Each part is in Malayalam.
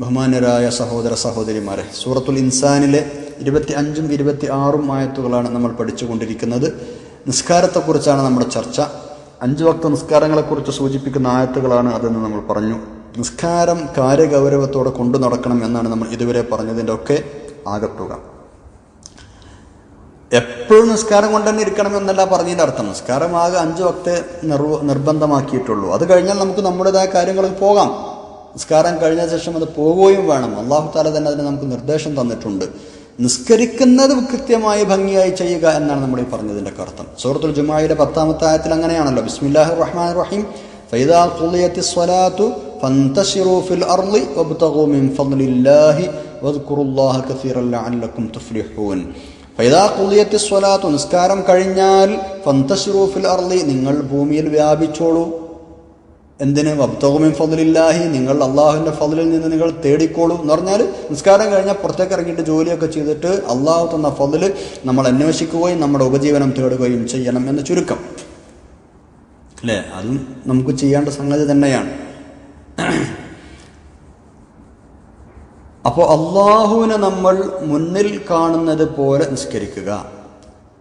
ബഹുമാനരായ സഹോദര സഹോദരിമാരെ സൂറത്തുൽ ഇൻസാനിലെ ഇരുപത്തി അഞ്ചും ഇരുപത്തി ആറും ആയത്തുകളാണ് നമ്മൾ പഠിച്ചുകൊണ്ടിരിക്കുന്നത്. നിസ്കാരത്തെക്കുറിച്ചാണ് നമ്മുടെ ചർച്ച. അഞ്ചു വക്ത നിസ്കാരങ്ങളെക്കുറിച്ച് സൂചിപ്പിക്കുന്ന ആയത്തുകളാണ് അതെന്ന് നമ്മൾ പറഞ്ഞു. നിസ്കാരം കാര്യഗൗരവത്തോടെ കൊണ്ടു നടക്കണം എന്നാണ് നമ്മൾ ഇതുവരെ പറഞ്ഞതിന്റെ ഒക്കെ ആകത്തുക. എപ്പോഴും നിസ്കാരം കൊണ്ട് തന്നെ ഇരിക്കണം എന്നല്ല പറഞ്ഞതിന്റെ അർത്ഥം. നിസ്കാരം ആകെ അഞ്ച് വക്തെ നിർബന്ധമാക്കിയിട്ടുള്ളൂ. അത് കഴിഞ്ഞാൽ നമുക്ക് നമ്മുടേതായ കാര്യങ്ങളിൽ പോകാം. നിസ്കാരം കഴിഞ്ഞ ശേഷം അത് പോവുകയും വേണം അള്ളാഹു താല തന്നെ അതിന് നമുക്ക് നിർദ്ദേശം തന്നിട്ടുണ്ട് നിസ്കരിക്കുന്നത് കൃത്യമായി ഭംഗിയായി ചെയ്യുക എന്നാണ് നമ്മൾ ഈ പറഞ്ഞതിൻ്റെ അർത്ഥം സൂറത്തുൽ ജുമായിലെ പത്താമത്തെ ആയത്തിൽ അങ്ങനെയാണല്ലോ ബിസ്മില്ലാഹി റഹ്മാൻ റഹീം فإذا قضيت الصلاة فانتشروا في الأرض وابتغوا من فضل الله واذكروا الله كثيرا لعلكم تفلحون ഫൈദാ ഖുളിയത്തി സ്വലാത്തു നിസ്കാരം കഴിഞ്ഞാൽ ഫന്തശിറു ഫിൽ അർളി നിങ്ങൾ ഭൂമിയിൽ വ്യാപിച്ചോളൂ എന്തിന്? വബ്തോമിൻ ഫതിലില്ലാഹി നിങ്ങൾ അള്ളാഹുവിന്റെ ഫതിലിൽ നിന്ന് നിങ്ങൾ തേടിക്കോളൂ എന്ന് പറഞ്ഞാൽ നിസ്കാരം കഴിഞ്ഞാൽ പുറത്തേക്ക് ഇറങ്ങിയിട്ട് ജോലിയൊക്കെ ചെയ്തിട്ട് അള്ളാഹു തന്ന ഫതിൽ നമ്മൾ അന്വേഷിക്കുകയും നമ്മുടെ ഉപജീവനം തേടുകയും ചെയ്യണം എന്ന് ചുരുക്കം. അല്ലേ? അതും നമുക്ക് ചെയ്യേണ്ട സംഗതി തന്നെയാണ്. അപ്പോൾ അള്ളാഹുവിനെ നമ്മൾ മുന്നിൽ കാണുന്നത് പോലെ നിസ്കരിക്കുക.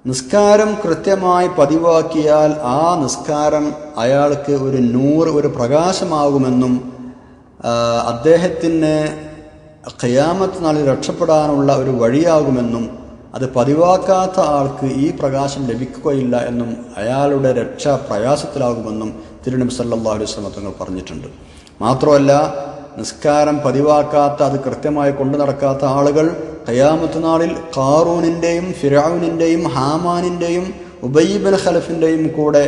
നിസ്കാരം കൃത്യമായി പതിവാക്കിയാൽ ആ നിസ്കാരം അയാൾക്ക് ഒരു നൂറ് ഒരു പ്രകാശമാകുമെന്നും അദ്ദേഹത്തിന് ഖയാമത്ത് നാളിൽ രക്ഷപ്പെടാനുള്ള ഒരു വഴിയാകുമെന്നും അത് പതിവാക്കാത്ത ആൾക്ക് ഈ പ്രകാശം ലഭിക്കുകയില്ല എന്നും അയാളുടെ രക്ഷ പ്രയാസത്തിലാകുമെന്നും തിരുനബി സല്ലാ അലൈഹി സ്വലം പറഞ്ഞിട്ടുണ്ട്. മാത്രമല്ല നിസ്കാരം പതിവാക്കാത്ത അത് കൃത്യമായി കൊണ്ടു നടക്കാത്ത ആളുകൾ കയാമത്ത് നാളിൽ കാറൂനിന്റെയും ഫിറാവുനിന്റെയും ഹാമാനിന്റെയും ഉബൈബൽ ഖലഫിന്റെയും കൂടെ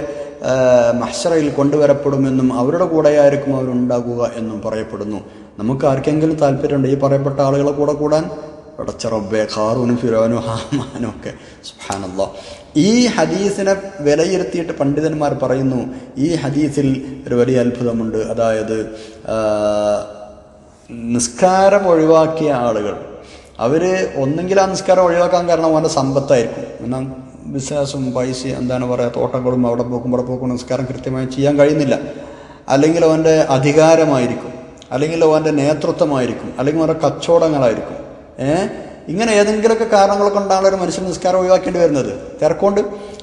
മഹ്ഷറയിൽ കൊണ്ടുവരപ്പെടുമെന്നും അവരുടെ കൂടെയായിരിക്കും അവരുണ്ടാകുക എന്നും പറയപ്പെടുന്നു. നമുക്ക് ആർക്കെങ്കിലും താല്പര്യമുണ്ട് ഈ പറയപ്പെട്ട ആളുകളെ കൂടെ കൂടാൻ? പടച്ച റബ്ബെ ഖാറൂനും ഫിറോനും ഹാമാനും ഒക്കെ. സുഹാനല്ല ഈ ഹദീസിനെ വിലയിരുത്തിയിട്ട് പണ്ഡിതന്മാർ പറയുന്നു ഈ ഹദീസിൽ ഒരു വലിയ അത്ഭുതമുണ്ട്. അതായത് നിസ്കാരം ഒഴിവാക്കിയ ആളുകൾ. അവർ ഒന്നെങ്കിൽ ആ നിസ്കാരം ഒഴിവാക്കാൻ കാരണം അവന്റെ സമ്പത്തായിരിക്കും. എന്നാൽ ബിസിനസ്സും പൈസ എന്താണ് പറയുക തോട്ടങ്ങളും അവിടെ പോക്കും അവിടെ പോക്കും നിസ്കാരം കൃത്യമായി ചെയ്യാൻ കഴിയുന്നില്ല. അല്ലെങ്കിൽ അവന്റെ അധികാരമായിരിക്കും. അല്ലെങ്കിൽ അവന്റെ നേതൃത്വമായിരിക്കും. അല്ലെങ്കിൽ അവന്റെ കച്ചവടങ്ങളായിരിക്കും. ഏഹ് ഇങ്ങനെ ഏതെങ്കിലുമൊക്കെ കാരണങ്ങൾ കൊണ്ടാണ് ഒരു മനുഷ്യൻ നിസ്കാരം ഒഴിവാക്കേണ്ടി വരുന്നത്. തിരക്കൊണ്ട്?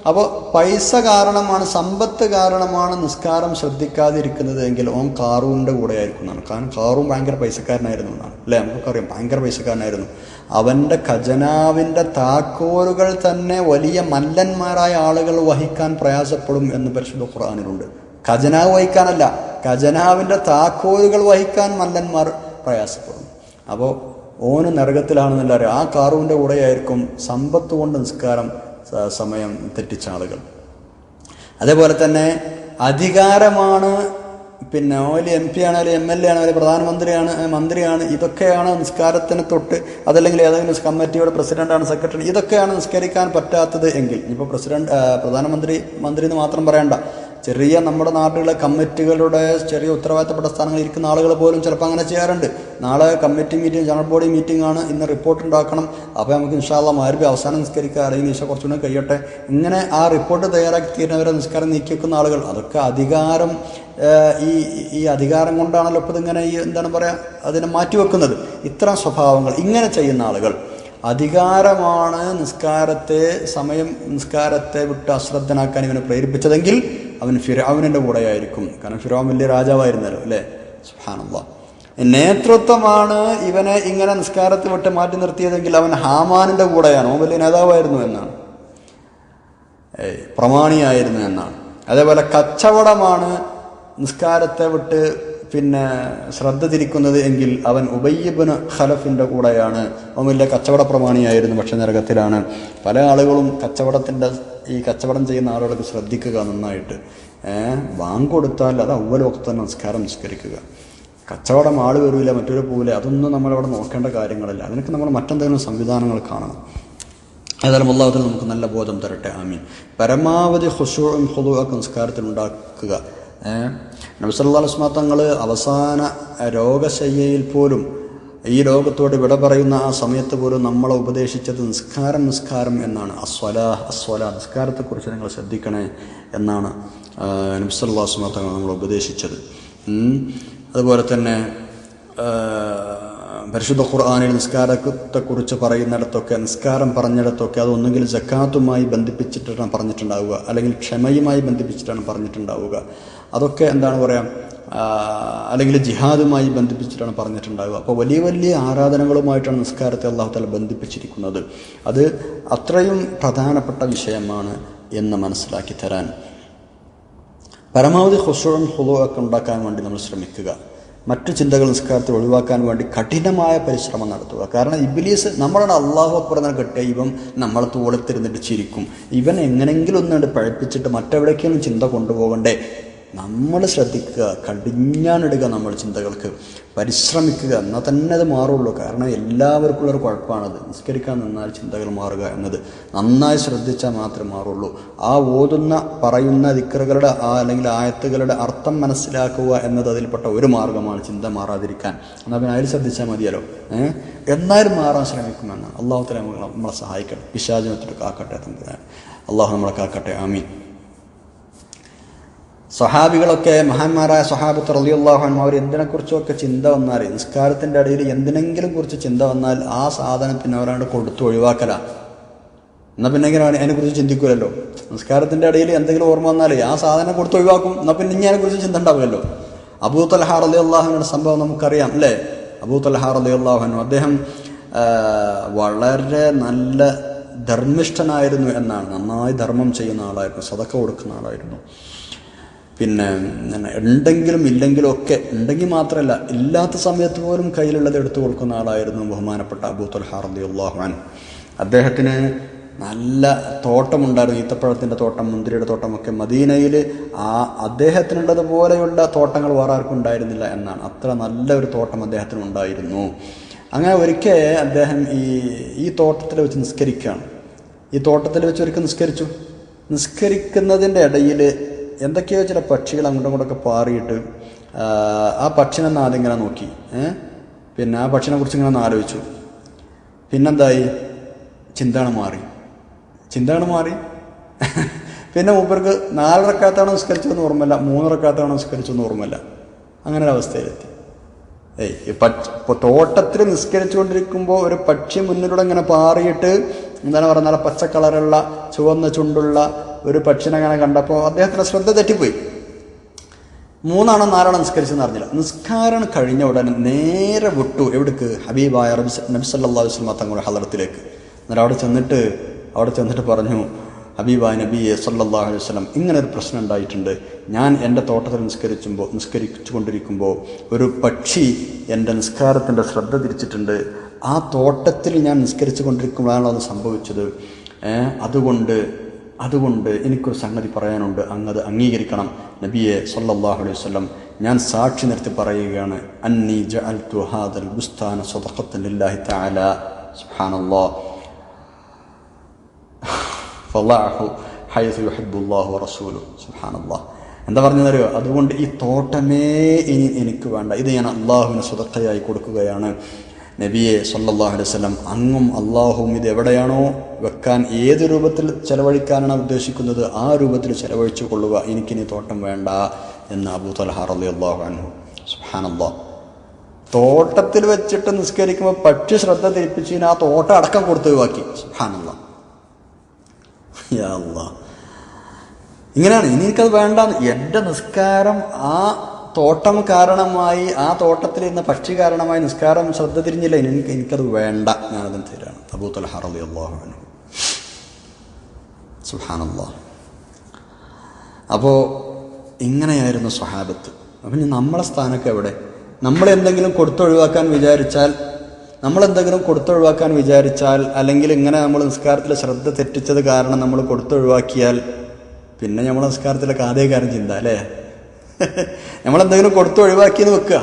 അപ്പോൾ പൈസ കാരണമാണ് സമ്പത്ത് കാരണമാണ് നിസ്കാരം ശ്രദ്ധിക്കാതിരിക്കുന്നത് എങ്കിൽ ഓൻ കാറൂവിന്റെ കൂടെ ആയിരിക്കും എന്നാണ് കാരണം കാറും ഭയങ്കര പൈസക്കാരനായിരുന്നു എന്നാണ്. അല്ലേ? നമുക്കറിയാം ഭയങ്കര പൈസക്കാരനായിരുന്നു. അവന്റെ ഖജനാവിന്റെ താക്കോലുകൾ തന്നെ വലിയ മല്ലന്മാരായ ആളുകൾ വഹിക്കാൻ പ്രയാസപ്പെടും എന്ന് പരിശുദ്ധ ഖുറാനിലുണ്ട് ഖജനാവ് വഹിക്കാനല്ല ഖജനാവിന്റെ താക്കോലുകൾ വഹിക്കാൻ മല്ലന്മാർ പ്രയാസപ്പെടും. അപ്പോൾ ഓന് നരകത്തിലാണെന്നല്ല ആ കാറുവിന്റെ കൂടെയായിരിക്കും സമ്പത്ത് കൊണ്ട് നിസ്കാരം സമയം തെറ്റിച്ച ആളുകൾ. അതേപോലെ തന്നെ അധികാരമാണ് പിന്നെ ഓൽ എം പി ആണ് എം എൽ എ ആണ് പ്രധാനമന്ത്രിയാണ് മന്ത്രിയാണ് ഇതൊക്കെയാണ് നിസ്കാരത്തിന് തൊട്ട് അതല്ലെങ്കിൽ ഏതെങ്കിലും കമ്മിറ്റിയുടെ പ്രസിഡന്റാണ് സെക്രട്ടറി ഇതൊക്കെയാണ് നിസ്കരിക്കാൻ പറ്റാത്തത് എങ്കിൽ. ഇപ്പോൾ പ്രസിഡന്റ് പ്രധാനമന്ത്രി മന്ത്രി എന്ന് മാത്രം പറയണ്ട. ചെറിയ നമ്മുടെ നാട്ടിലെ കമ്മിറ്റികളുടെ ചെറിയ ഉത്തരവാദിത്തപ്പെട്ട സ്ഥാനങ്ങളിൽ ഇരിക്കുന്ന ആളുകൾ പോലും ചിലപ്പോൾ അങ്ങനെ ചെയ്യാറുണ്ട്. നാളെ committee meeting general body meeting ആണ്. ഇന്ന് റിപ്പോർട്ട് ഉണ്ടാക്കണം. അപ്പോൾ നമുക്ക് ഇൻഷാല്ല മാരുബി അവസാനം നിസ്കരിക്കുക. അല്ലെങ്കിൽ ഈശോ കുറച്ചുകൂടെ കഴിയട്ടെ. ഇങ്ങനെ ആ റിപ്പോർട്ട് തയ്യാറാക്കി തീരുന്നവരെ നിസ്കാരം നീക്കി വെക്കുന്ന ആളുകൾ അതൊക്കെ അധികാരം ഈ ഈ അധികാരം കൊണ്ടാണല്ലോ ഇപ്പോൾ ഇതിങ്ങനെ ഈ എന്താണ് പറയുക അതിനെ മാറ്റിവെക്കുന്നത് ഇത്തരം സ്വഭാവങ്ങൾ ഇങ്ങനെ ചെയ്യുന്ന ആളുകൾ. അധികാരമാണ് നിസ്കാരത്തെ സമയം നിസ്കാരത്തെ വിട്ട് അശ്രദ്ധനാക്കാൻ ഇവനെ പ്രേരിപ്പിച്ചതെങ്കിൽ അവൻ ഫിറാവിന്റെ കൂടെയായിരിക്കും. കാരണം ഫിറാവ് വലിയ രാജാവായിരുന്നല്ലോ അല്ലേ? സുഹാനുള്ള നേതൃത്വമാണ് ഇവനെ ഇങ്ങനെ നിസ്കാരത്തിൽ വിട്ട് മാറ്റി നിർത്തിയതെങ്കിൽ അവൻ ഹാമാനിന്റെ കൂടെയാണ്. ഓ വലിയ നേതാവായിരുന്നു എന്നാണ്. പ്രമാണിയായിരുന്നു എന്നാണ്. അതേപോലെ കച്ചവടമാണ് നിസ്കാരത്തെ വിട്ട് പിന്നെ ശ്രദ്ധ തിരിക്കുന്നത് എങ്കിൽ അവൻ ഉബയ്യബിന് ഖലഫിന്റെ കൂടെയാണ്. അവൻ വലിയ കച്ചവട പ്രമാണിയായിരുന്നു പക്ഷെ നരകത്തിലാണ്. പല ആളുകളും കച്ചവടത്തിന്റെ ഈ കച്ചവടം ചെയ്യുന്ന ആളുകൾക്ക് ശ്രദ്ധിക്കുക നന്നായിട്ട്. ഏഹ് വാങ്ങിക്കൊടുത്താൽ അത് തന്നെ നിസ്കാരം നിസ്കരിക്കുക. കച്ചവടം ആൾ വരില്ല മറ്റൊരു പോവില്ല അതൊന്നും നമ്മളവിടെ നോക്കേണ്ട കാര്യങ്ങളല്ല. അതിനൊക്കെ നമ്മൾ മറ്റെന്തെങ്കിലും സംവിധാനങ്ങൾ കാണണം. ഏതായാലും ഉള്ളവത്തിൽ നമുക്ക് നല്ല ബോധം തരട്ടെ ആമീൻ. പരമാവധി ഹുസുവും ഹുദുവൊക്കെ നിസ്കാരത്തിൽ ഉണ്ടാക്കുക. നബിസല്ലാസ്മാ തങ്ങൾ അവസാന രോഗശയ്യയിൽ പോലും ഈ രോഗത്തോട് വിട പറയുന്ന ആ സമയത്ത് പോലും നമ്മളെ ഉപദേശിച്ചത് നിസ്കാരം നിസ്കാരം എന്നാണ്. അസ്വല അസ്വല നിസ്കാരത്തെക്കുറിച്ച് നിങ്ങൾ ശ്രദ്ധിക്കണേ എന്നാണ് നബിസല്ലാസ്മാ തങ്ങൾ നമ്മൾ ഉപദേശിച്ചത്. അതുപോലെ തന്നെ പരിശുദ്ധ ഖുർആാനിൽ നിസ്കാരത്തെക്കുറിച്ച് പറയുന്നിടത്തൊക്കെ നിസ്കാരം പറഞ്ഞിടത്തൊക്കെ അത് ഒന്നുകിൽ ജക്കാത്തുമായി ബന്ധിപ്പിച്ചിട്ടാണ് പറഞ്ഞിട്ടുണ്ടാവുക അല്ലെങ്കിൽ ക്ഷമയുമായി ബന്ധിപ്പിച്ചിട്ടാണ് പറഞ്ഞിട്ടുണ്ടാവുക. അതൊക്കെ എന്താണ് പറയുക അല്ലെങ്കിൽ ജിഹാദുമായി ബന്ധിപ്പിച്ചിട്ടാണ് പറഞ്ഞിട്ടുണ്ടാവുക. അപ്പോൾ വലിയ വലിയ ആരാധനകളുമായിട്ടാണ് നിസ്കാരത്തെ അള്ളാഹു താല ബന്ധിപ്പിച്ചിരിക്കുന്നത്. അത് അത്രയും പ്രധാനപ്പെട്ട വിഷയമാണ് എന്ന് മനസ്സിലാക്കി തരാൻ പരമാവധി ഹുഷവും ഹുലുവൊക്കെ ഉണ്ടാക്കാൻ വേണ്ടി നമ്മൾ ശ്രമിക്കുക. മറ്റു ചിന്തകൾ നിസ്കാരത്തിൽ ഒഴിവാക്കാൻ വേണ്ടി കഠിനമായ പരിശ്രമം നടത്തുക. കാരണം ഇബിലീസ് നമ്മളാണ് അള്ളാഹു അപ്പുറം കിട്ടിയ ഇവൻ നമ്മളെ തോളത്തിരുന്നിട്ട് ചിരിക്കും. ഇവൻ എങ്ങനെങ്കിലും ഒന്നുകൊണ്ട് പഴപ്പിച്ചിട്ട് മറ്റെവിടേക്കെങ്കിലും ചിന്ത കൊണ്ടുപോകണ്ടേ? നമ്മൾ ശ്രദ്ധിക്കുക കടിഞ്ഞാണിടുക നമ്മൾ ചിന്തകൾക്ക്. പരിശ്രമിക്കുക എന്നാൽ തന്നെ അത് മാറുള്ളൂ. കാരണം എല്ലാവർക്കും ഉള്ളൊരു കുഴപ്പമാണത്. നിസ്കരിക്കാൻ നിന്നാൽ ചിന്തകൾ മാറുക എന്നത് നന്നായി ശ്രദ്ധിച്ചാൽ മാത്രമേ മാറുള്ളൂ. ആ ഓതുന്ന പറയുന്ന ദിക്കറുകളുടെ ആ അല്ലെങ്കിൽ ആയത്തുകളുടെ അർത്ഥം മനസ്സിലാക്കുക എന്നത് അതിൽപ്പെട്ട ഒരു മാർഗമാണ് ചിന്ത മാറാതിരിക്കാൻ. എന്നാൽ പിന്നെ അതിൽ ശ്രദ്ധിച്ചാൽ മതിയല്ലോ. ഏഹ് എന്നാലും മാറാൻ ശ്രമിക്കുമെന്ന്. അള്ളാഹു തല നമ്മളെ സഹായിക്കണം. പിശാചനത്തിൽ കാക്കട്ടെ തമ്പുരാൻ അള്ളാഹു നമ്മളെ കാക്കട്ടെ. ആമീൻ. സഹാബികളൊക്കെ മഹാന്മാരായ സ്വഹാബത്ത് റലിയുള്ളാഹു അവർ എന്തിനെക്കുറിച്ചൊക്കെ ചിന്ത വന്നാൽ നിസ്കാരത്തിന്റെ ഇടയിൽ എന്തിനെങ്കിലും കുറിച്ച് ചിന്ത വന്നാൽ ആ സാധനം പിന്നെ കൊടുത്തു ഒഴിവാക്കല. എന്നാൽ പിന്നെ ഇങ്ങനെ അതിനെക്കുറിച്ച് ചിന്തിക്കുമല്ലോ നിസ്കാരത്തിന്റെ ഇടയിൽ എന്തെങ്കിലും ഓർമ്മ വന്നാൽ ആ സാധനം കൊടുത്ത് ഒഴിവാക്കും എന്നാൽ പിന്നെ ഇനി അതിനെക്കുറിച്ച് ചിന്ത ഉണ്ടാവുമല്ലോ അബൂ തലഹാർ അലി സംഭവം നമുക്കറിയാം അല്ലേ? അബൂ തലഹാർ അലി അള്ളാഹുനു അദ്ദേഹം വളരെ നല്ല ധർമ്മിഷ്ഠനായിരുന്നു എന്നാണ് നന്നായി ധർമ്മം ചെയ്യുന്ന ആളായിരുന്നു സതക്ക കൊടുക്കുന്ന ആളായിരുന്നു. പിന്നെ ഉണ്ടെങ്കിലും ഇല്ലെങ്കിലും ഒക്കെ ഉണ്ടെങ്കിൽ മാത്രമല്ല ഇല്ലാത്ത സമയത്ത് പോലും കയ്യിലുള്ളത് എടുത്തു കൊടുക്കുന്ന ആളായിരുന്നു ബഹുമാനപ്പെട്ട അബൂ ഹാർദി അലി അള്ളാഹുൻ അദ്ദേഹത്തിന് നല്ല തോട്ടമുണ്ടായിരുന്നു ഈത്തപ്പഴത്തിന്റെ തോട്ടം മുന്തിരിയുടെ തോട്ടമൊക്കെ. മദീനയിൽ ആ അദ്ദേഹത്തിനുള്ളത് പോലെയുള്ള തോട്ടങ്ങൾ വേറെ ആർക്കും ഉണ്ടായിരുന്നില്ല എന്നാണ്. അത്ര നല്ല ഒരു തോട്ടം അദ്ദേഹത്തിന് ഉണ്ടായിരുന്നു. അങ്ങനെ ഒരിക്കൽ അദ്ദേഹം ഈ ഈ തോട്ടത്തിൽ വെച്ച് നിസ്കരിക്കുകയാണ്. ഈ തോട്ടത്തിൽ വെച്ച് ഒരിക്കൽ നിസ്കരിച്ചു. നിസ്കരിക്കുന്നതിന്റെ ഇടയിൽ എന്തൊക്കെയോ ചില പക്ഷികൾ അങ്ങോട്ടും ഇങ്ങോട്ടൊക്കെ പാറിയിട്ട് ആ, പക്ഷിനെ നാദിങ്ങനെ നോക്കി. പിന്നെ ആ പക്ഷിനെ കുറിച്ച് ഇങ്ങനെ ആലോചിച്ചു. പിന്നെന്തായി? ചിന്താണ് മാറി. ചിന്താണ് മാറി. പിന്നെ മൂപ്പർക്ക് നാലരക്കാത്താണ് നിസ്കരിച്ചതെന്ന് ഓർമ്മയില്ല മൂന്നരക്കാത്താണ് നിസ്കരിച്ചതെന്ന് ഓർമ്മയില്ല. അങ്ങനെ ഒരു അവസ്ഥയിലെത്തി. ഏയ് ഇപ്പോൾ തോട്ടത്തിൽ നിസ്കരിച്ചുകൊണ്ടിരിക്കുമ്പോൾ ഒരു പക്ഷി മുന്നിലൂടെ ഇങ്ങനെ പാറിയിട്ട് എന്താണ് നല്ല പച്ച കളറുള്ള ചുവന്ന ചുണ്ടുള്ള ഒരു പക്ഷിനെ അങ്ങനെ കണ്ടപ്പോൾ അദ്ദേഹത്തിന്റെ ശ്രദ്ധ തെറ്റിപ്പോയി. മൂന്നാണോ നാലാണോ നിസ്കരിച്ചെന്ന് അറിഞ്ഞില്ല. നിസ്കാരം കഴിഞ്ഞ ഉടനെ നേരെ വിട്ടു. എവിടേക്ക്? ഹബീബായ നബി അലൈഹി വസല്ലം തങ്ങളുടെ ഹലറത്തിലേക്ക് എന്നിട്ട് അവിടെ ചെന്നിട്ട് അവിടെ ചെന്നിട്ട് പറഞ്ഞു ഹബീബായ നബിയെ സല്ലല്ലാഹു അലൈഹി വസല്ലം ഇങ്ങനെ ഒരു പ്രശ്നം ഉണ്ടായിട്ടുണ്ട്. ഞാൻ എന്റെ തോട്ടത്തിൽ നിസ്കരിച്ചുമ്പോൾ നിസ്കരിച്ചു കൊണ്ടിരിക്കുമ്പോൾ ഒരു പക്ഷി എന്റെ നിസ്കാരത്തിന്റെ ശ്രദ്ധ തിരിച്ചിട്ടുണ്ട്. ആ തോട്ടത്തിൽ ഞാൻ നിസ്കരിച്ചു കൊണ്ടിരിക്കുമ്പോഴാണോ അത് സംഭവിച്ചത്? അതുകൊണ്ട് അതുകൊണ്ട് എനിക്കൊരു സംഗതി പറയാനുണ്ട്. അങ്ങത് അംഗീകരിക്കണം. നബിയെ സല്ലാഹു അലൈഹി വസല്ലം ഞാൻ സാക്ഷി നിർത്തി പറയുകയാണ്. അന്നി ജഅൽതു ഹാദൽ ബുസ്താന സദഖത്തൻ ലില്ലാഹി തആല. സുബ്ഹാനല്ലാഹ്. ഫലാഹു ഹൈസു യുഹിബ്ബുല്ലാഹു സുബ്ഹാനല്ലാഹ്. എന്താ പറഞ്ഞതറിയോ അതുകൊണ്ട് ഈ തോട്ടമേ ഇനി എനിക്ക് വേണ്ട. ഇത് ഞാൻ അള്ളാഹുവിന് സ്വതക്കയായി കൊടുക്കുകയാണ്. നബിയെ സല്ലാഹു അലൈഹി വസല്ലം അങ്ങും അള്ളാഹും ഇത് എവിടെയാണോ വെക്കാൻ ഏത് രൂപത്തിൽ ചെലവഴിക്കാനാണ് ഉദ്ദേശിക്കുന്നത് ആ രൂപത്തിൽ ചെലവഴിച്ചു കൊള്ളുക. എനിക്കിനി തോട്ടം വേണ്ട എന്ന് അബൂ തലഹ അലി അള്ളാഹു അൻഹു. സുബ്ഹാനല്ലാഹ് തോട്ടത്തിൽ വെച്ചിട്ട് നിസ്കരിക്കുമ്പോൾ പക്ഷി ശ്രദ്ധ തിരിപ്പിച്ചതിന് ആ തോട്ടം അടക്കം കൊടുത്തു ബാക്കി അല്ലാ. ഇങ്ങനെയാണ്. ഇനി എനിക്കത് വേണ്ട എന്റെ നിസ്കാരം ആ തോട്ടം കാരണമായി ആ തോട്ടത്തിലിരുന്ന പക്ഷി കാരണമായി നിസ്കാരം ശ്രദ്ധ തിരിഞ്ഞില്ല. എനിക്ക് എനിക്കത് വേണ്ട. ഞാനതിന് തരാണ് അബൂത്തൽ ഹറലി അലി അള്ളാഹു സുഹാനല്ലാ അപ്പോൾ ഇങ്ങനെയായിരുന്നു സ്വഹാബത്ത്. അപ്പം നമ്മളെ സ്ഥാനമൊക്കെ എവിടെ? നമ്മളെന്തെങ്കിലും കൊടുത്തൊഴിവാക്കാൻ വിചാരിച്ചാൽ നമ്മളെന്തെങ്കിലും കൊടുത്തൊഴിവാക്കാൻ വിചാരിച്ചാൽ അല്ലെങ്കിൽ ഇങ്ങനെ നമ്മൾ നിസ്കാരത്തിൽ ശ്രദ്ധ തെറ്റിച്ചത് കാരണം നമ്മൾ കൊടുത്തൊഴിവാക്കിയാൽ പിന്നെ നമ്മൾ നിസ്കാരത്തിലൊക്കെ ആദ്യ കാര്യം ചിന്ത അല്ലേ? നമ്മളെന്തെങ്കിലും കൊടുത്തൊഴിവാക്കിയെന്ന് വെക്കുക.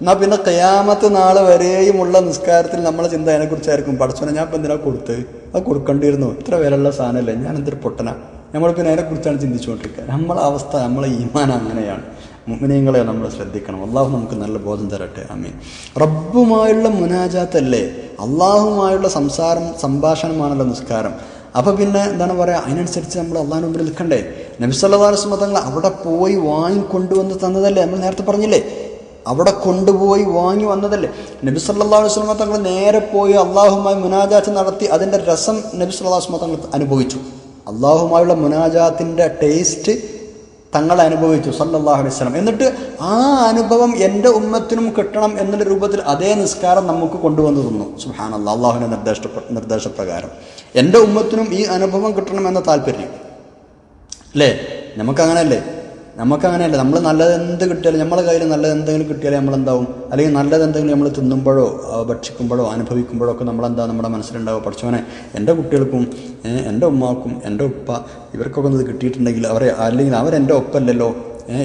എന്നാൽ പിന്നെ കയാമത്ത് നാളെ വരെയുമുള്ള നിസ്കാരത്തിൽ നമ്മളെ ചിന്ത അതിനെക്കുറിച്ചായിരിക്കും. പഠിച്ചോനെ ഞാൻ ഇപ്പം എന്തിനാ കൊടുത്ത്? അത് കൊടുക്കേണ്ടിയിരുന്നു. ഇത്ര വിലയുള്ള സാധനമല്ലേ? ഞാൻ എന്തൊരു പൊട്ടന. നമ്മൾ പിന്നെ അതിനെക്കുറിച്ചാണ് ചിന്തിച്ചുകൊണ്ടിരിക്കുക. നമ്മളെ അവസ്ഥ നമ്മളെ ഈമാൻ അങ്ങനെയാണ്. മുമിനിയങ്ങളെ നമ്മൾ ശ്രദ്ധിക്കണം. അള്ളാഹു നമുക്ക് നല്ല ബോധം തരട്ടെ. അമ്മീൻ റബ്ബുമായുള്ള മുനാജാത്തല്ലേ? അള്ളാഹുമായുള്ള സംസാരം സംഭാഷണമാണല്ലോ നിസ്കാരം. അപ്പോൾ പിന്നെ എന്താണ് പറയുക അതിനനുസരിച്ച് നമ്മൾ അള്ളാഹിന് മുമ്പിൽ നിൽക്കണ്ടേ? നബിസല്ലാസ്മ തങ്ങൾ അവിടെ പോയി വാങ്ങി വാങ്ങിക്കൊണ്ടുവന്ന് തന്നതല്ലേ? നമ്മൾ നേരത്തെ പറഞ്ഞില്ലേ? അവിടെ കൊണ്ടുപോയി വാങ്ങി വന്നതല്ലേ? നബി സല്ലാ വസ്ലമ തങ്ങൾ നേരെ പോയി അള്ളാഹുമായി മുനാജാത്ത് നടത്തി അതിന്റെ രസം നബി സല്ലാ വസ്ലമ തങ്ങൾ അനുഭവിച്ചു. അള്ളാഹുമായുള്ള മുനാജാത്തിന്റെ ടേസ്റ്റ് തങ്ങൾ അനുഭവിച്ചു സല്ലാഹു അലൈഹി വസല്ലം. എന്നിട്ട് ആ അനുഭവം എന്റെ ഉമ്മത്തിനും കിട്ടണം എന്നുള്ള രൂപത്തിൽ അതേ നിസ്കാരം നമുക്ക് കൊണ്ടുവന്നു തന്നു. സുഹാൻ അള്ളാഹ് അള്ളാഹുവിന്റെ നിർദ്ദേശ നിർദ്ദേശപ്രകാരം. എന്റെ ഉമ്മത്തിനും ഈ അനുഭവം കിട്ടണം എന്ന താല്പര്യം. അല്ലേ നമുക്കങ്ങനെയല്ലേ നമുക്കങ്ങനെയല്ല. നമ്മൾ നല്ലത് എന്ത് കിട്ടിയാലും നമ്മളെ കയ്യിൽ നല്ലത് എന്തെങ്കിലും കിട്ടിയാലും നമ്മളെന്താവും? അല്ലെങ്കിൽ നല്ലത് എന്തെങ്കിലും നമ്മൾ തിന്നുമ്പോഴോ ഭക്ഷിക്കുമ്പോഴോ അനുഭവിക്കുമ്പോഴോ ഒക്കെ നമ്മളെന്താ നമ്മുടെ മനസ്സിലുണ്ടാവുക? പഠിച്ചവനെ എന്റെ കുട്ടികൾക്കും എന്റെ ഉമ്മാക്കും എന്റെ ഉപ്പ ഇവർക്കൊക്കെ ഇത് കിട്ടിയിട്ടുണ്ടെങ്കിൽ അവരെ അല്ലെങ്കിൽ അവരെന്റെ ഒപ്പമല്ലല്ലോ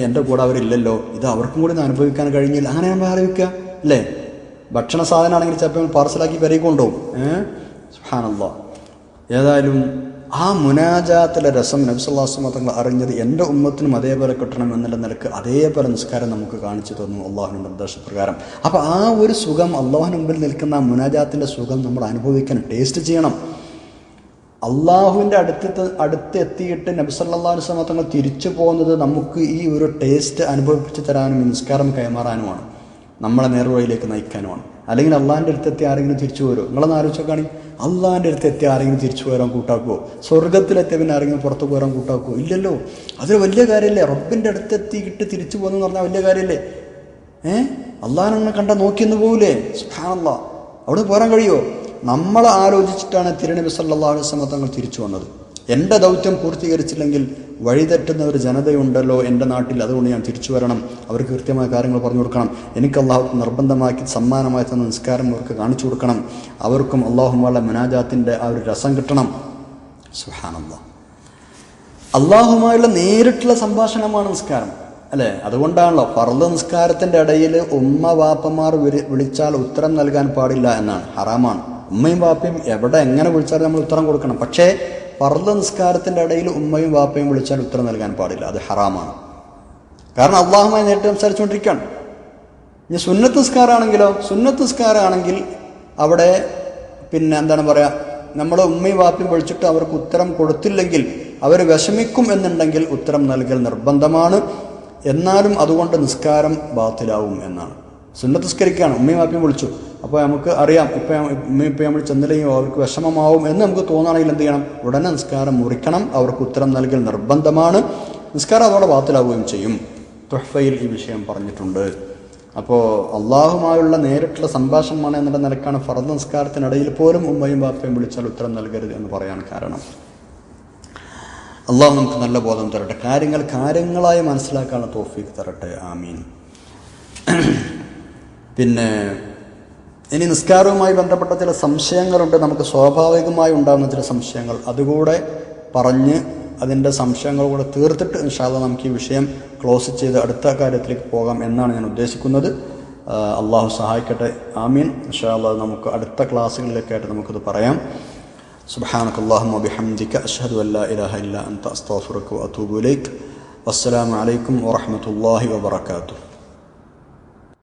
എന്റെ കൂടെ അവരില്ലല്ലോ ഇത് അവർക്കും കൂടി അനുഭവിക്കാൻ കഴിഞ്ഞില്ല. അങ്ങനെ നമ്മൾ ആലോചിക്കുക അല്ലേ ഭക്ഷണ സാധനമാണെങ്കിൽ ചിലപ്പോൾ പാർസലാക്കി വരെ ഏഹ് സുഹാനല്ലാ ഏതായാലും ആ മുനാജാത്തിലെ രസം നബ്സല്ലാസ്മ തങ്ങൾ അറിഞ്ഞത് എന്റെ ഉമ്മത്തിനും അതേപോലെ കിട്ടണം എന്നുള്ള നിലയ്ക്ക് അതേപോലെ നിസ്കാരം നമുക്ക് കാണിച്ചു തന്നു അള്ളാഹുവിന്റെ നിർദ്ദേശപ്രകാരം. അപ്പോൾ ആ ഒരു സുഖം അള്ളാഹുവിന് മുമ്പിൽ നിൽക്കുന്ന ആ മുനാജാത്തിന്റെ സുഖം നമ്മൾ അനുഭവിക്കണം ടേസ്റ്റ് ചെയ്യണം. അള്ളാഹുവിന്റെ അടുത്ത് അടുത്ത് എത്തിയിട്ട് നബ്സല്ലാ വസ്ലമ തങ്ങൾ തിരിച്ചു പോകുന്നത് നമുക്ക് ഈ ഒരു ടേസ്റ്റ് അനുഭവിപ്പിച്ച് തരാനും നിസ്കാരം കൈമാറാനുമാണ്. നമ്മളെ നേർവഴിയിലേക്ക് നയിക്കാനുമാണ്. അല്ലെങ്കിൽ അള്ളാഹിന്റെ അടുത്തെത്തി ആരെങ്കിലും തിരിച്ചു വരുമോ നിങ്ങളൊന്ന് ആലോചിച്ചോക്കാണി. അള്ളാഹിന്റെ അടുത്തെത്തി ആരെങ്കിലും തിരിച്ചു പോരാൻ കൂട്ടാക്കുമോ സ്വർഗത്തിലെത്തിയ പിന്നെ ആരെങ്കിലും പുറത്തു പോരാൻ കൂട്ടാക്കുമോ ഇല്ലല്ലോ. അതൊരു വലിയ കാര്യമല്ലേ റബ്ബിന്റെ അടുത്തെത്തിയിട്ട് തിരിച്ചു പോകുന്നു പറഞ്ഞാൽ വലിയ കാര്യമല്ലേ ഏ? അള്ളാഹിനെ കണ്ട നോക്കിയെന്ന് പോകൂലേ? സുഹാനല്ല അവിടെ പോരാൻ കഴിയുമോ നമ്മളെ ആലോചിച്ചിട്ടാണ് തിരുനബി സല്ലാ അലൈഹി തിരിച്ചു വന്നത്. എന്റെ ദൗത്യം പൂർത്തീകരിച്ചില്ലെങ്കിൽ വഴിതെറ്റുന്ന ഒരു ജനതയുണ്ടല്ലോ എന്റെ നാട്ടിൽ. അതുകൊണ്ട് ഞാൻ തിരിച്ചു വരണം. അവർക്ക് കൃത്യമായ കാര്യങ്ങൾ പറഞ്ഞു കൊടുക്കണം. എനിക്ക് അള്ളാഹു നിർബന്ധമാക്കി സമ്മാനമായി തന്ന നിസ്കാരം അവർക്ക് കാണിച്ചു കൊടുക്കണം. അവർക്കും അള്ളാഹുമാളെ മനാജാത്തിന്റെ ആ ഒരു രസം കിട്ടണം. സുഹാനന്ദ അള്ളാഹുമായുള്ള നേരിട്ടുള്ള സംഭാഷണമാണ് നിസ്കാരം. അല്ലേ? അതുകൊണ്ടാണല്ലോ ഫർദ് നിസ്കാരത്തിന്റെ ഇടയിൽ ഉമ്മ വാപ്പമാർ വിളി വിളിച്ചാൽ ഉത്തരം നൽകാൻ പാടില്ല എന്നാണ്. ഹറാമാണ്. ഉമ്മയും വാപ്പയും എവിടെ എങ്ങനെ വിളിച്ചാലും നമ്മൾ ഉത്തരം കൊടുക്കണം. പക്ഷേ ഫർദ് നിസ്കാരത്തിന്റെ ഇടയിൽ ഉമ്മയും വാപ്പയും വിളിച്ചാൽ ഉത്തരം നൽകാൻ പാടില്ല. അത് ഹറാമാണ്. കാരണം അള്ളാഹുമായി നേരിട്ട് സംസാരിച്ചുകൊണ്ടിരിക്കുകയാണ്. ഇനി സുന്നത്ത് നിസ്കാരമാണെങ്കിലോ സുന്നത്ത് നിസ്കാരമാണെങ്കിൽ അവിടെ പിന്നെ എന്താണ് പറയുക നമ്മൾ ഉമ്മയും വാപ്പയും വിളിച്ചിട്ട് അവർക്ക് ഉത്തരം കൊടുത്തില്ലെങ്കിൽ അവർ വിഷമിക്കും എന്നുണ്ടെങ്കിൽ ഉത്തരം നൽകൽ നിർബന്ധമാണ്. എന്നാലും അതുകൊണ്ട് നിസ്കാരം ബാത്തിലാവും എന്നാണ്. സുന്നത്ത് നിസ്കരിക്കുകയാണ്. ഉമ്മയും വാപ്പയും വിളിച്ചു. അപ്പോൾ നമുക്ക് അറിയാം ഇപ്പം ഇപ്പം നമ്മൾ ചെന്നില്ലെങ്കിൽ അവർക്ക് വിഷമമാവും എന്ന് നമുക്ക് തോന്നുകയാണെങ്കിൽ എന്ത് ചെയ്യണം? ഉടനെ നിസ്കാരം മുറിക്കണം. അവർക്ക് ഉത്തരം നൽകൽ നിർബന്ധമാണ്. നിസ്കാരം അതോടെ വാത്തിലാവുകയും ചെയ്യും. തുഹഫയിൽ ഈ വിഷയം പറഞ്ഞിട്ടുണ്ട്. അപ്പോൾ അള്ളാഹുമായുള്ള നേരിട്ടുള്ള സംഭാഷണമാണ് എന്നുള്ള നിലക്കാണ് ഫറദ് നിസ്കാരത്തിനിടയിൽ പോലും ഉമ്മയും ബാപ്പയും വിളിച്ചാൽ ഉത്തരം നൽകരുത് എന്ന് പറയാൻ കാരണം. അള്ളാഹു നമുക്ക് നല്ല ബോധം തരട്ടെ. കാര്യങ്ങൾ കാര്യങ്ങളായി മനസ്സിലാക്കാനുള്ള തോഫീക്ക് തരട്ടെ. ആമീൻ. പിന്നെ ഇനി നിസ്കാരവുമായി ബന്ധപ്പെട്ട ചില സംശയങ്ങളുണ്ട് നമുക്ക് സ്വാഭാവികമായി ഉണ്ടാകുന്ന ചില സംശയങ്ങൾ അതുകൂടെ പറഞ്ഞ് അതിൻ്റെ സംശയങ്ങൾ കൂടെ തീർത്തിട്ട് ഇൻഷാല്ല നമുക്ക് ഈ വിഷയം ക്ലോസ് ചെയ്ത് അടുത്ത കാര്യത്തിലേക്ക് പോകാം എന്നാണ് ഞാൻ ഉദ്ദേശിക്കുന്നത് ആ, അള്ളാഹു സഹായിക്കട്ടെ ആമീൻ ഇൻഷാല്ല നമുക്ക് അടുത്ത ക്ലാസ്സുകളിലേക്കായിട്ട് നമുക്കത് പറയാം سبحانك اللهم وبحمدك أشهد أن لا إله إلا أنت أستغفرك وأتوب إليك والسلام عليكم ورحمة الله وبركاته